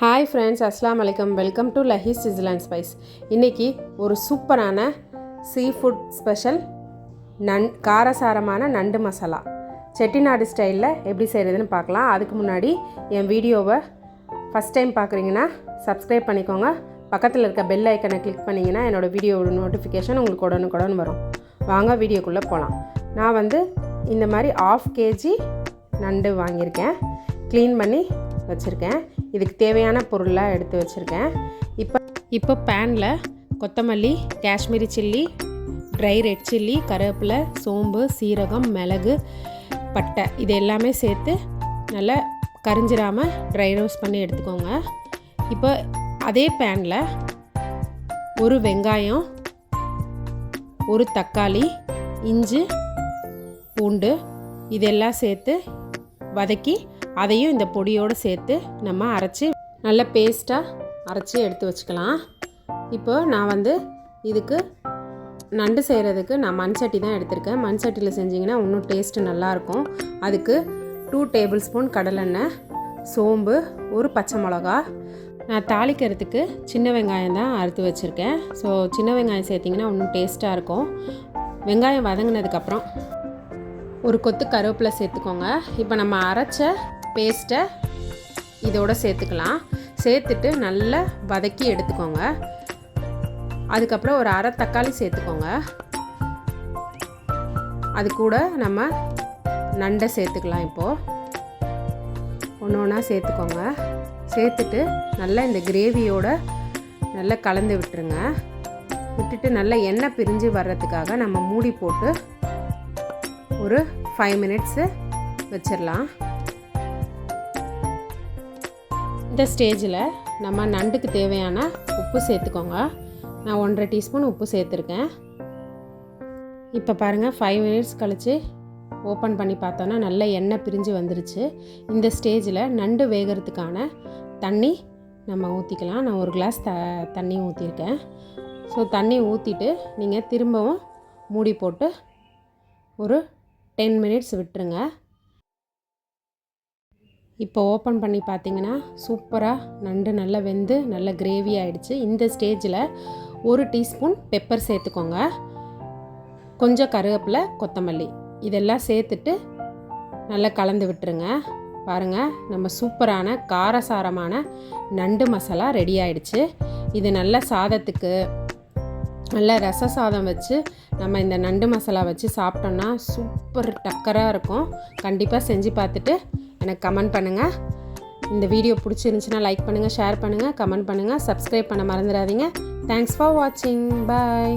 Hi friends அஸ்லாம் வலைக்கம் welcome to லஹி சிசில் ஸ்பைஸ் இன்றைக்கி ஒரு சூப்பரான சீ ஃபுட் ஸ்பெஷல் நன் காரசாரமான நண்டு மசாலா. செட்டிநாடு ஸ்டைலில் எப்படி செய்கிறதுன்னு பார்க்கலாம். அதுக்கு முன்னாடி என் வீடியோவை ஃபஸ்ட் டைம் பார்க்குறீங்கன்னா சப்ஸ்கிரைப் பண்ணிக்கோங்க. பக்கத்தில் இருக்க பெல் ஐக்கனை கிளிக் பண்ணிங்கன்னா என்னோடய வீடியோவோட நோட்டிஃபிகேஷன் உங்களுக்கு உடனுக்குடன் வரும். வாங்க வீடியோக்குள்ளே போகலாம் நான் வந்து இந்த மாதிரி ஆஃப் கேஜி நண்டு வாங்கியிருக்கேன். க்ளீன் பண்ணி வச்சுருக்கேன். இதுக்கு தேவையான பொருளாக எடுத்து வச்சுருக்கேன். இப்போ இப்போ பேனில் கொத்தமல்லி Kashmiri chilli dry red chilli கருவேப்பிலை சோம்பு சீரகம் மிளகு பட்டை இது எல்லாமே சேர்த்து நல்லா கரிஞ்சிராமல் ட்ரை ரோஸ்ட் பண்ணி எடுத்துக்கோங்க. இப்போ அதே பேனில் ஒரு வெங்காயம் ஒரு தக்காளி இஞ்சி பூண்டு இதெல்லாம் சேர்த்து வதக்கி அதையும் இந்த பொடியோடு சேர்த்து நம்ம அரைச்சி நல்ல பேஸ்ட்டாக அரைச்சி எடுத்து வச்சுக்கலாம். இப்போ நான் வந்து இதுக்கு நண்டு செய்கிறதுக்கு நான் மண் சட்டி தான் எடுத்திருக்கேன். மண் சட்டியில் செஞ்சிங்கன்னா இன்னும் டேஸ்ட்டு நல்லாயிருக்கும் அதுக்கு டூ டேபிள் ஸ்பூன் கடலெண்ணெய் சோம்பு ஒரு பச்சை மிளகா. நான் தாளிக்கிறதுக்கு சின்ன வெங்காயம் தான் அறுத்து வச்சுருக்கேன். ஸோ சின்ன வெங்காயம் சேர்த்திங்கன்னா இன்னும் டேஸ்ட்டாக இருக்கும். வெங்காயம் வதங்கினதுக்கப்புறம் ஒரு கொத்து கருவேப்பிலை சேர்த்துக்கோங்க. இப்போ நம்ம அரைச்ச பேஸ்ட்டை இதோட சேர்த்துக்கலாம். சேர்த்துட்டு நல்லா வதக்கி எடுத்துக்கோங்க. அதுக்கப்புறம் ஒரு அரை தக்காளி சேர்த்துக்கோங்க. அது கூட நம்ம நண்டை சேர்த்துக்கலாம் இப்போது ஒன்று ஒன்றா சேர்த்துக்கோங்க. சேர்த்துட்டு நல்லா இந்த கிரேவியோட நல்லா கலந்து விட்டுருங்க. விட்டுட்டு நல்லா எண்ணெய் பிரிஞ்சு வர்றதுக்காக நம்ம மூடி போட்டு ஒரு ஃபைவ் மினிட்ஸு வச்சிடலாம் இந்த ஸ்டேஜில் நம்ம நண்டுக்கு தேவையான உப்பு சேர்த்துக்கோங்க. நான் ஒன்றரை டீஸ்பூன் உப்பு சேர்த்துருக்கேன். இப்போ பாருங்கள் ஃபைவ் மினிட்ஸ் கழித்து ஓப்பன் பண்ணி பார்த்தோன்னா நல்ல எண்ணெய் பிரிஞ்சு வந்துருச்சு. இந்த ஸ்டேஜில் நண்டு வேகிறதுக்கான தண்ணி நம்ம ஊற்றிக்கலாம் நான் ஒரு கிளாஸ் த தண்ணி ஊற்றிருக்கேன் ஸோ தண்ணி ஊற்றிட்டு நீங்கள் திரும்பவும் மூடி போட்டு ஒரு டென் மினிட்ஸ் விட்டுருங்க. இப்போ ஓப்பன் பண்ணி பார்த்தீங்கன்னா சூப்பராக நண்டு நல்லா வெந்து நல்ல கிரேவி ஆகிடுச்சு இந்த ஸ்டேஜில் ஒரு டீஸ்பூன் பெப்பர் சேர்த்துக்கோங்க. கொஞ்சம் கருவேப்பிலை கொத்தமல்லி இதெல்லாம் சேர்த்துட்டு நல்லா கலந்து விட்டுருங்க. பாருங்கள் நம்ம சூப்பரான காரசாரமான நண்டு மசாலா ரெடி ஆயிடுச்சு. இது நல்ல சாதத்துக்கு நல்ல ரச சாதம் வச்சு நம்ம இந்த நண்டு மசாலா வச்சு சாப்பிட்டோன்னா சூப்பர் டக்கராக இருக்கும். கண்டிப்பாக செஞ்சு பார்த்துட்டு எனக்கு கமெண்ட் பண்ணுங்கள் இந்த வீடியோ பிடிச்சிருந்துச்சுன்னா லைக் பண்ணுங்கள் ஷேர் பண்ணுங்கள் கமெண்ட் பண்ணுங்கள் சப்ஸ்கிரைப் பண்ண மறந்துடாதீங்க. தேங்க்ஸ் ஃபார் வாட்சிங் பாய்